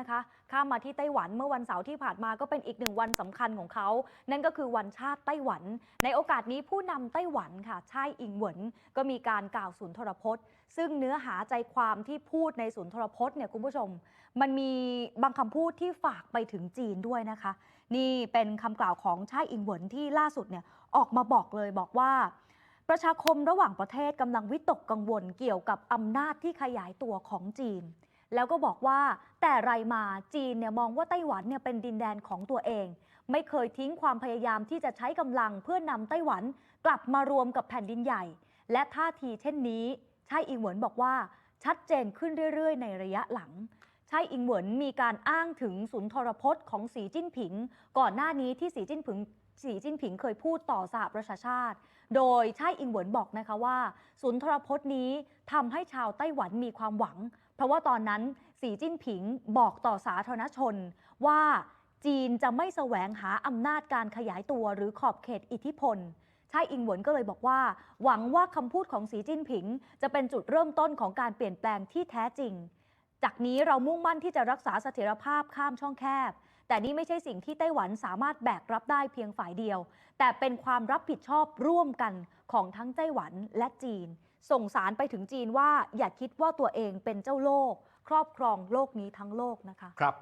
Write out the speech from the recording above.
นะคะ ข้ามมาที่ไต้หวันเมื่อวันเสาร์ที่ผ่านมาก็เป็นอีกหนึ่งวันสำคัญของเขา นั่นก็คือวันชาติไต้หวัน ในโอกาสนี้ผู้นำไต้หวันค่ะช่ายอิงเหวินก็มีการกล่าวสุนทรพจน์ ซึ่งเนื้อหาใจความที่พูดในสุนทรพจน์เนี่ยคุณผู้ชม มันมีบางคำพูดที่ฝากไปถึงจีนด้วยนะคะ นี่เป็นคำกล่าวของช่ายอิงเหวินที่ล่าสุดเนี่ยออกมาบอกเลยบอกว่าประชาคมระหว่างประเทศกำลังวิตกกังวลเกี่ยวกับอำนาจที่ขยายตัวของจีน แล้วก็บอกว่าแต่ไรมาจีนเนี่ยมองว่าไต้หวันเนี่ยเป็นดินแดนของตัวเอง ไม่เคยทิ้งความพยายามที่จะใช้กำลังเพื่อนำไต้หวันกลับมารวมกับแผ่นดินใหญ่ และท่าทีเช่นนี้ใช่อิงเหวินบอกว่าชัดเจนขึ้นเรื่อย ๆ ในระยะหลัง ช่อิงเหวินมีการอ้างถึงสุนทรพจน์ของสีจิ้นผิง ก่อนหน้านี้ที่สีจิ้นผิงสีจิ้นผิงเคยพูดต่อสหประชาชาติ โดยช่อิงเหวินบอกนะคะว่า สุนทรพจน์นี้ทำให้ชาวไต้หวันมีความหวัง เพราะว่าตอนนั้นสีจิ้นผิงบอกต่อสาธารณชนว่าจีนจะไม่แสวงหาอำนาจการขยายตัวหรือขอบเขตอิทธิพลช่อิงหวนก็เลยบอกว่า หวังว่าคำพูดของสีจิ้นผิง จะเป็นจุดเริ่มต้นของการเปลี่ยนแปลงที่แท้จริง จากนี้เรามุ่งมั่นที่จะรักษาเสถียรภาพข้ามช่องแคบ แต่นี่ไม่ใช่สิ่งที่ไต้หวันสามารถแบกรับได้เพียงฝ่ายเดียว แต่เป็นความรับผิดชอบร่วมกันของทั้งไต้หวันและจีน ส่งสารไปถึงจีนว่าอย่าคิดว่าตัวเองเป็นเจ้าโลก ครอบครองโลกนี้ทั้งโลกนะคะครับ